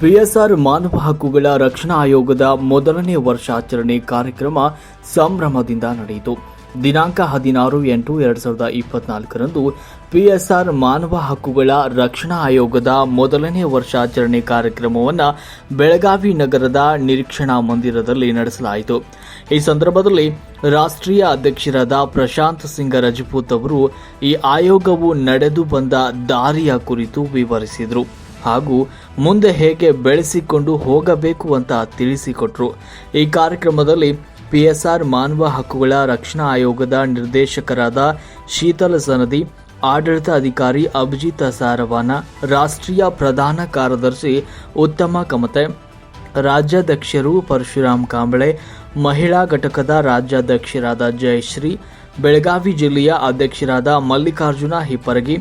PSR ಮಾನವ ಹಕ್ಕುಗಳ ರಕ್ಷಣಾ ಆಯೋಗದ ಮೊದಲನೇ ವರ್ಷಾಚರಣೆ ಕಾರ್ಯಕ್ರಮ ಸಂಭ್ರಮದಿಂದ ನಡೆಯಿತು. ದಿನಾಂಕ ಹದಿನಾರು ಎಂಟು ಎರಡು ಸಾವಿರದ ಇಪ್ಪತ್ನಾಲ್ಕರಂದು ಪಿಎಸ್ಆರ್ ಮಾನವ ಹಕ್ಕುಗಳ ರಕ್ಷಣಾ ಆಯೋಗದ ಮೊದಲನೇ ವರ್ಷಾಚರಣೆ ಕಾರ್ಯಕ್ರಮವನ್ನು ಬೆಳಗಾವಿ ನಗರದ ನಿರೀಕ್ಷಣಾ ಮಂದಿರದಲ್ಲಿ ನಡೆಸಲಾಯಿತು. ಈ ಸಂದರ್ಭದಲ್ಲಿ ರಾಷ್ಟ್ರೀಯ ಅಧ್ಯಕ್ಷರಾದ ಪ್ರಶಾಂತ್ ಸಿಂಗ್ ರಜಪೂತ್ ಅವರು ಈ ಆಯೋಗವು ನಡೆದು ಬಂದ ದಾರಿಯ ಕುರಿತು ವಿವರಿಸಿದರು. ಹಾಗೂ ಮುಂದೆ ಹೇಗೆ ಬೆಳೆಸಿಕೊಂಡು ಹೋಗಬೇಕು ಅಂತ ತಿಳಿಸಿಕೊಟ್ರು. ಈ ಕಾರ್ಯಕ್ರಮದಲ್ಲಿ ಪಿಎಸ್ಆರ್ ಮಾನವ ಹಕ್ಕುಗಳ ರಕ್ಷಣಾ ಆಯೋಗದ ನಿರ್ದೇಶಕರಾದ ಶೀತಲ ಸನದಿ, ಆಡಳಿತ ಅಧಿಕಾರಿ ಅಭಿಜಿತ್ ಸಾರವಾನ, ರಾಷ್ಟ್ರೀಯ ಪ್ರಧಾನ ಕಾರ್ಯದರ್ಶಿ ಉತ್ತಮ ಕಮತೆ, ರಾಜ್ಯಾಧ್ಯಕ್ಷರು ಪರಶುರಾಮ್ ಕಾಂಬಳೆ, ಮಹಿಳಾ ಘಟಕದ ರಾಜ್ಯಾಧ್ಯಕ್ಷರಾದ ಜಯಶ್ರೀ, ಬೆಳಗಾವಿ ಜಿಲ್ಲೆಯ ಅಧ್ಯಕ್ಷರಾದ ಮಲ್ಲಿಕಾರ್ಜುನ ಹಿಪ್ಪರಗಿ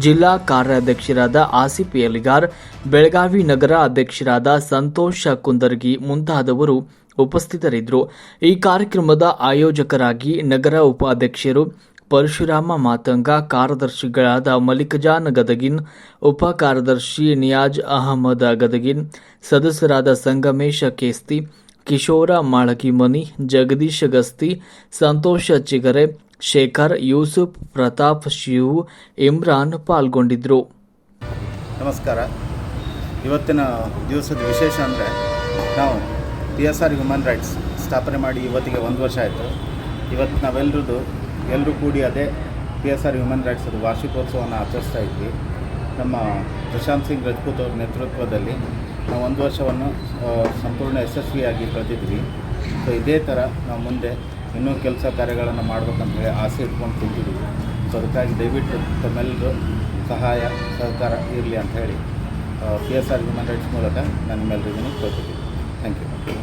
ಜಿಲ್ಲಾ ಕಾರ್ಯಾಧ್ಯಕ್ಷರಾದ ಆಸಿಫ್ ಎಲಿಗಾರ್, ಬೆಳಗಾವಿ ನಗರ ಅಧ್ಯಕ್ಷರಾದ ಸಂತೋಷ ಕುಂದರ್ಗಿ ಮುಂತಾದವರು ಉಪಸ್ಥಿತರಿದ್ದರು. ಈ ಕಾರ್ಯಕ್ರಮದ ಆಯೋಜಕರಾಗಿ ನಗರ ಉಪಾಧ್ಯಕ್ಷರು ಪರಶುರಾಮ ಮಾತಂಗ, ಕಾರ್ಯದರ್ಶಿಗಳಾದ ಮಲ್ಲಿಕಜಾನ್ ಗದಗಿನ್, ಉಪ ಕಾರ್ಯದರ್ಶಿ ನಿಯಾಜ್ ಅಹಮದ್ ಗದಗಿನ್, ಸದಸ್ಯರಾದ ಸಂಗಮೇಶ ಕೇಸ್ತಿ, ಕಿಶೋರ ಮಾಳಗಿಮನಿ ಜಗದೀಶ್ ಗಸ್ತಿ, ಸಂತೋಷ ಚಿಗರೆ ಶೇಖರ್, ಯೂಸುಫ್, ಪ್ರತಾಪ್, ಶಿವ್, ಇಮ್ರಾನ್ ಪಾಲ್ಗೊಂಡಿದ್ದರು ನಮಸ್ಕಾರ. ಇವತ್ತಿನ ದಿವಸದ ವಿಶೇಷ ಅಂದರೆ ನಾವು P S R human rights ಸ್ಥಾಪನೆ ಮಾಡಿ ಇವತ್ತಿಗೆ ಒಂದು ವರ್ಷ ಆಯಿತು. ಇವತ್ತು ನಾವೆಲ್ಲರದ್ದು ಎಲ್ಲರೂ ಕೂಡಿ ಅದೇ P S R human rights ಅದು ವಾರ್ಷಿಕೋತ್ಸವವನ್ನು ಆಚರಿಸ್ತಾ ಇದ್ವಿ. ನಮ್ಮ ಪ್ರಶಾಂತ್ ಸಿಂಗ್ ರಜಪೂತ್ ಅವ್ರ ನೇತೃತ್ವದಲ್ಲಿ ನಾವು ಒಂದು ವರ್ಷವನ್ನು ಸಂಪೂರ್ಣ ಯಶಸ್ವಿಯಾಗಿ ಕಳೆದಿದ್ವಿ. ಸೊ ಇದೇ ಥರ ನಾವು ಮುಂದೆ ಇನ್ನೂ ಕೆಲಸ ಕಾರ್ಯಗಳನ್ನು ಮಾಡ್ಬೇಕಂತ ಹೇಳಿ ಆಸೆ ಇಟ್ಕೊಂಡು ಕುಂತಿದ್ದೀವಿ ಸೊ ಅದಕ್ಕಾಗಿ ದಯವಿಟ್ಟು ತಮ್ಮೆಲ್ಲರೂ ಸಹಾಯ, ಸಹಕಾರ ಇರಲಿ ಅಂತ ಹೇಳಿ P S R human rights ಮೂಲಕ ನಾನು ನಿಮ್ಮೆಲ್ಲರಿಗೂ ಕೇಳ್ತಿದ್ದೀನಿ ಥ್ಯಾಂಕ್ ಯು